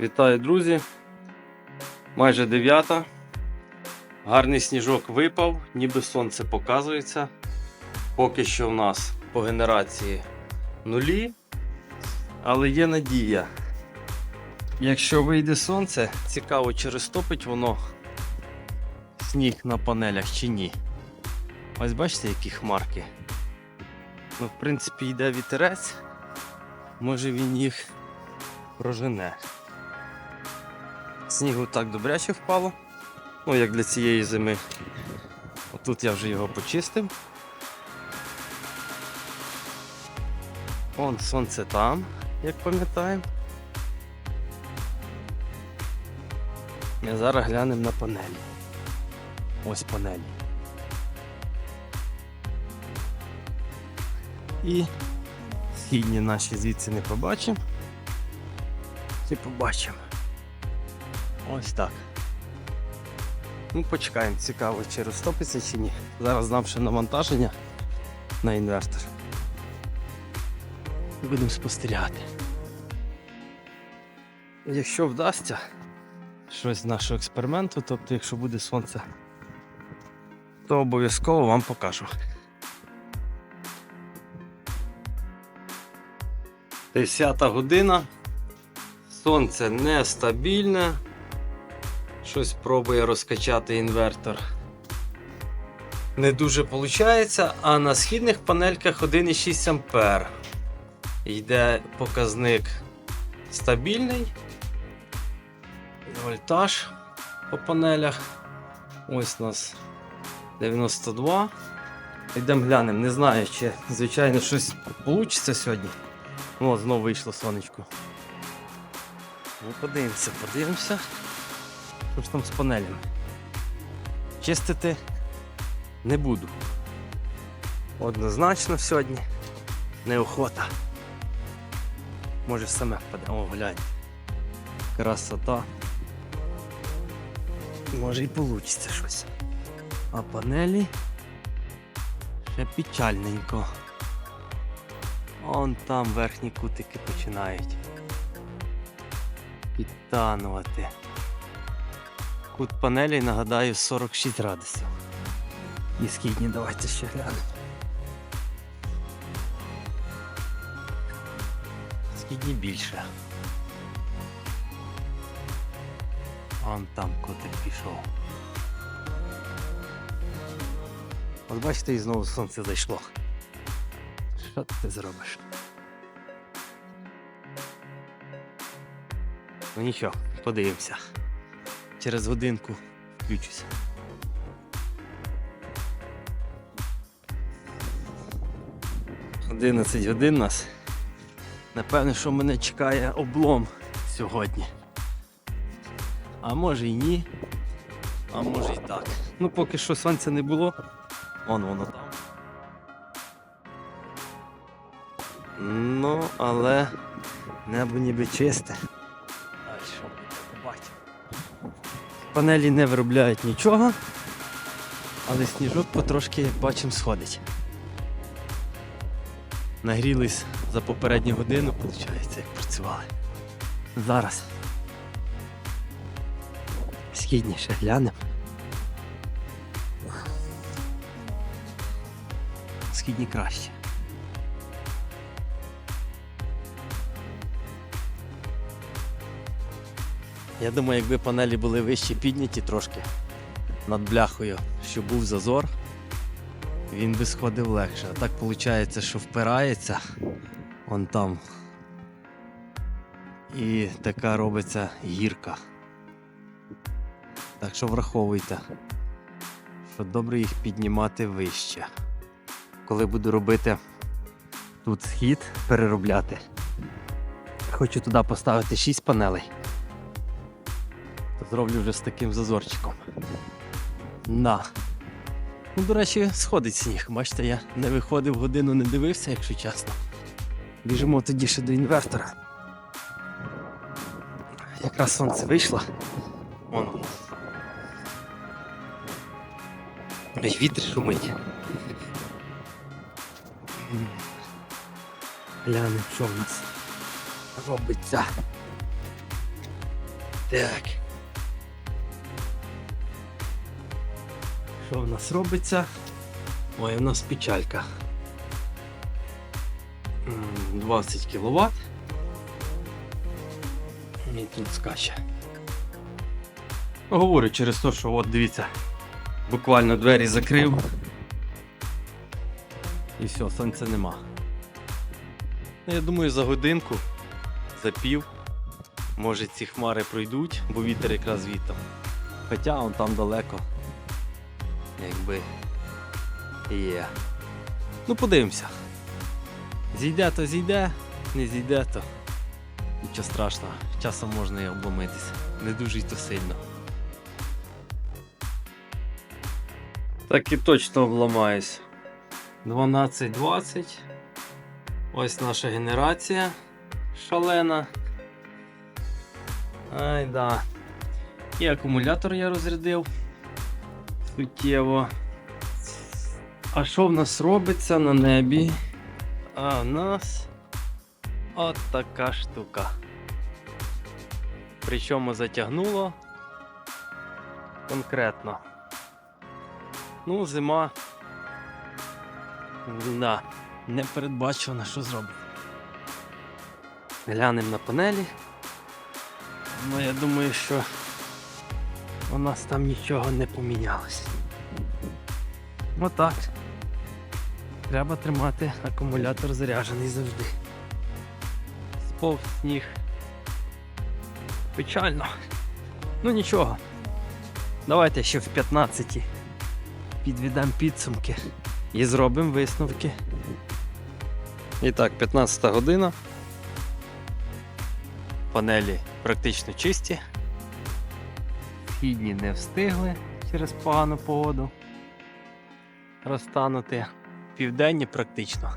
Вітаю, друзі. Майже дев'ята. Гарний сніжок випав, ніби сонце показується. Поки що в нас по генерації нулі, але є надія. Якщо вийде сонце, цікаво, чи розтопить воно сніг на панелях чи ні. Ось бачите, які хмарки. Ну, в принципі, йде вітерець. Може він їх прожене. Снігу так добряче впало. Ну, як для цієї зими. Отут я вже його почистив. Вон сонце там, як пам'ятаємо. І зараз глянемо на панелі. Ось панелі. І східні наші звідси не побачимо. Чи побачимо. Ось так. Ну, почекаємо, цікаво, чи розтопиться чи ні. Зараз дам ще навантаження на інвертор. Будемо спостерігати. Якщо вдасться щось з нашого експерименту, тобто якщо буде сонце, то обов'язково вам покажу. Десята година. Сонце нестабільне. Щось пробує розкачати інвертор. Не дуже виходить, а на східних панельках 1,6 ампер. Йде показник стабільний. Вольтаж по панелях. Ось у нас 92. Йдемо глянемо. Не знаю, чи звичайно щось вийде сьогодні. О, знову вийшло сонечко. Ну, подивимося, подивимося. Що там з панелями? Чистити не буду. Однозначно сьогодні неохота. Може саме впаде. О, глянь. Красота. Може і вийде щось. А панелі ще печальненько. Он там верхні кутики починають підтанувати. Кут панелі, нагадаю, 46 градусів. І східні давайте ще глянемо. Східні більше. Вон там котик пішов. От бачите, і знову сонце зайшло. Що ти зробиш? Ну нічого, подивимося. Через годинку включуся. Одинадцять годин нас. Напевне, що мене чекає облом сьогодні. А може і ні. А може і так. Ну поки що сонця не було. Вон воно там. Ну, але небо ніби чисте. А що побачимо? Панелі не виробляють нічого, але сніжок потрошки, як бачимо, сходить. Нагрілись за попередню годину, виходить, як працювали. Зараз. Східніше глянемо. Східні краще. Я думаю, якби панелі були вище підняті трошки над бляхою, щоб був зазор, він би сходив легше. А так виходить, що впирається вон там. І така робиться гірка. Так що враховуйте, що добре їх піднімати вище. Коли буду робити тут схід, переробляти. Хочу туди поставити 6 панелей. Зроблю вже з таким зазорчиком. На. Ну, до речі, сходить сніг. Бачите, я не виходив годину, не дивився, якщо чесно. Біжимо тоді ще до інвертора. Якраз сонце вийшло. Вон воно. Вітер шумить. Глянемо, що в нас робиться. Так. Що в нас робиться? Ой, у нас печалька. 20 кВт. І тут скаче. Говорю через те, що от дивіться, буквально двері закрив. І все, сонця нема. Ну, Я думаю, за годинку, за пів, може ці хмари пройдуть, бо вітер якраз вітом. Хоча он там далеко. Якби є. Ну подивимося. Зійде, то зійде, не зійде, то нічого страшного. Часом можна і обломитися. Не дуже й то сильно. Так і точно обламаюсь. 12.20. Ось наша генерація шалена. Ай да. І акумулятор я розрядив. Суттєво. А що в нас робиться на небі? А в нас от така штука. Причому затягнуло конкретно. Ну, зима. Да, не передбачено, що зробить. Глянемо на панелі. Ну, я думаю, що у нас там нічого не помінялось. Отак. Треба тримати акумулятор заряджений завжди. Сповз сніг. Печально. Ну нічого. Давайте ще в 15 підведемо підсумки і зробимо висновки. І так, 15 година. Панелі практично чисті. Східні не встигли через погану погоду розтанути. Південні практично.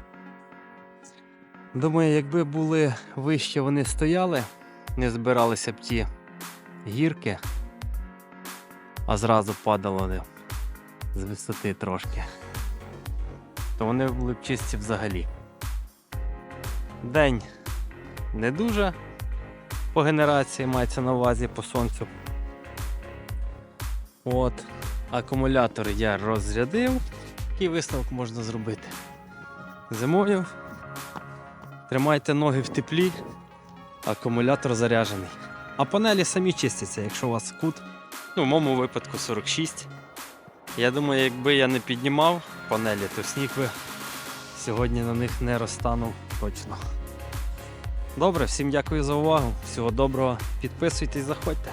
Думаю, якби були вище вони стояли, не збиралися б ті гірки, а зразу падало з висоти трошки, то вони були б чисті взагалі. День не дуже по генерації мається на увазі по сонцю. От, акумулятор я розрядив. Який висновок можна зробити? Зимою тримайте ноги в теплі, акумулятор заряджений. А панелі самі чистяться, якщо у вас кут, ну в моєму випадку 46. Я думаю, якби я не піднімав панелі, то сніг би сьогодні на них не розтанув точно. Добре, всім дякую за увагу. Всього доброго. Підписуйтесь, заходьте.